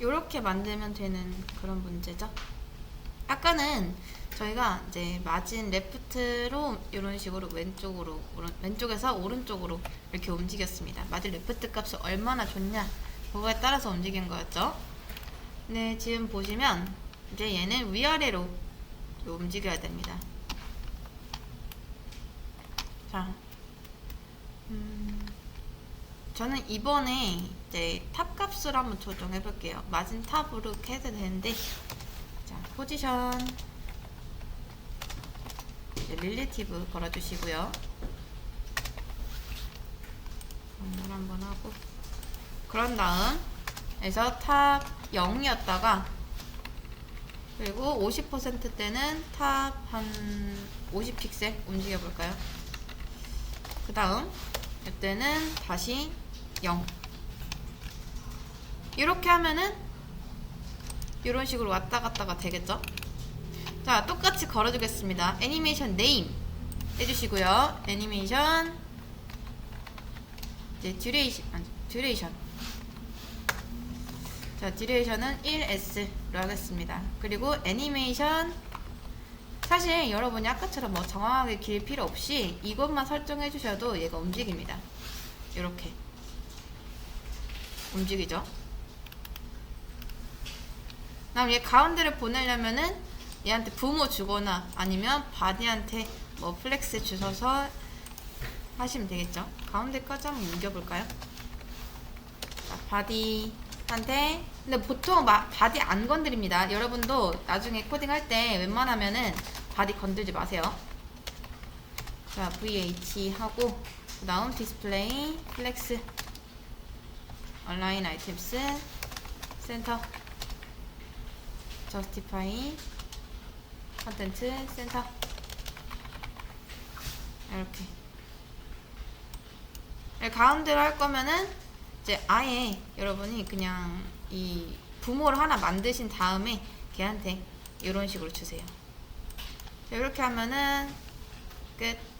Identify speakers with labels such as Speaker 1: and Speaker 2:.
Speaker 1: 이렇게 만들면 되는 그런 문제죠. 아까는 저희가 이제 마진 레프트로 이런 식으로 왼쪽으로 오른, 왼쪽에서 오른쪽으로 이렇게 움직였습니다. 마진 레프트 값이 얼마나 좋냐 그거에 따라서 움직인 거였죠. 네, 지금 보시면 이제 얘는 위아래로 움직여야 됩니다. 자, 음, 저는 이번에 이제 탑 값을 한번 조정해 볼게요. 마진 탑으로 이렇게 해도 되는데, 자, 포지션, 릴레티브 걸어주시고요. 정렬 한번 하고, 그런 다음, 에서 탑 0이었다가, 그리고 50% 때는 탑 한 50픽셀 움직여 볼까요? 그 다음 이때는 다시 0 이렇게 하면은 이런 식으로 왔다 갔다가 되겠죠? 자 똑같이 걸어주겠습니다 애니메이션 네임 해주시고요 애니메이션 이제 듀레이션 듀레이션 자 듀레이션은 1S로 하겠습니다 그리고 애니메이션 사실 여러분이 아까처럼 뭐 정확하게 길 필요 없이 이것만 설정해 주셔도 얘가 움직입니다. 이렇게 움직이죠. 그다음 얘 가운데를 보내려면은 얘한테 부모 주거나 아니면 바디한테 뭐 플렉스 주셔서 하시면 되겠죠. 가운데까지 한번 옮겨볼까요? 자, 바디한테 근데 보통 마, 바디 안 건드립니다. 여러분도 나중에 코딩할 때 웬만하면은 바디 건들지 마세요. 자, VH 하고 그 다음 디스플레이, 플렉스, 얼라인 아이템스, 센터, 저스티파이, 컨텐츠, 센터 이렇게 네, 가운데로 할 거면은 이제 아예 여러분이 그냥 이 부모를 하나 만드신 다음에 걔한테 이런 식으로 주세요. 자, 이렇게 하면은 끝.